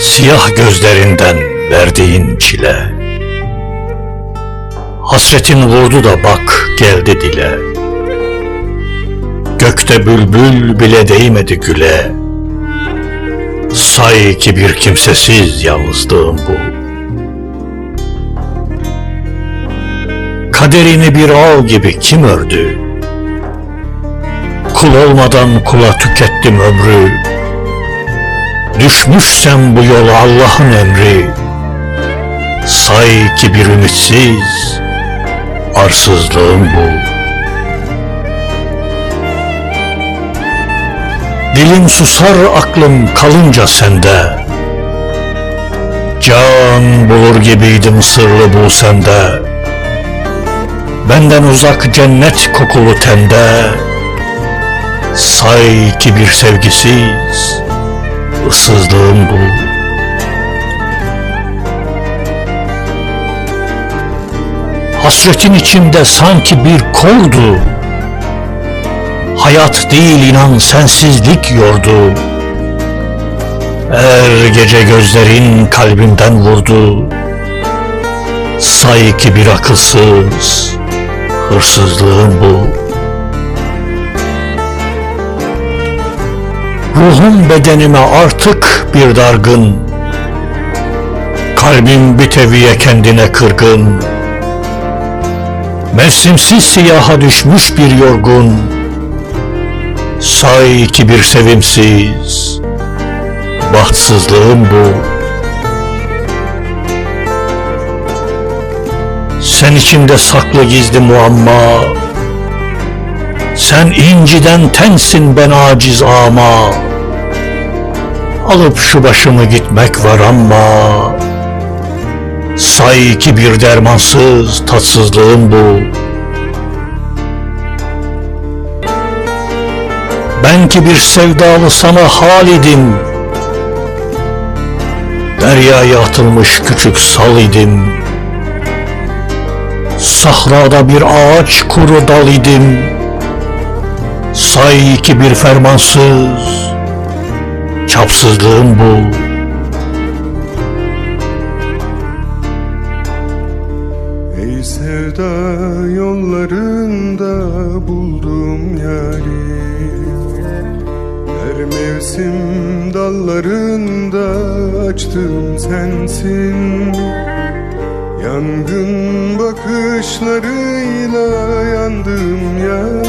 Siyah gözlerinden verdiğin çile. Hasretin vurdu da bak geldi dile. Gökte bülbül bile değmedi güle. Say ki bir kimsesiz yalnızlığım bu. Kaderini bir ağ gibi kim ördü? Kul olmadan kula tükettim ömrü Düşmüşsem bu yola Allah'ın emri. Say ki bir ümitsiz Arsızlığım bu. Dilim susar aklım kalınca sende. Can bulur gibiydim sırrı bul sende. Benden uzak cennet kokulu tende. Say ki bir sevgisiz ıssızlığım bu. Hasretin içimde sanki bir koldu. Hayat değil inan sensizlik yordu. Er gece gözlerin kalbimden vurdu. Say ki bir akılsız hırsızlığım bu Ruhum bedenime artık bir dargın. Kalbim bir teviye kendine kırgın. Mevsimsiz siyaha düşmüş bir yorgun. Say ki bir sevimsiz. Bahtsızlığım bu. Sen içimde saklı gizli muamma Sen inciden tensin ben aciz ama. Alıp şu başımı gitmek var ama. Say ki bir dermansız tatsızlığım bu. Ben ki bir sevdalı sana hal idim. Deryaya atılmış küçük sal idim. Sahrada bir ağaç kuru dal idim Say ki bir fermansız Çapsızlığım bu. Ey sevda yollarında buldum yari Her mevsim dallarında açtım sensin. Yangın bakışlarıyla yandım yari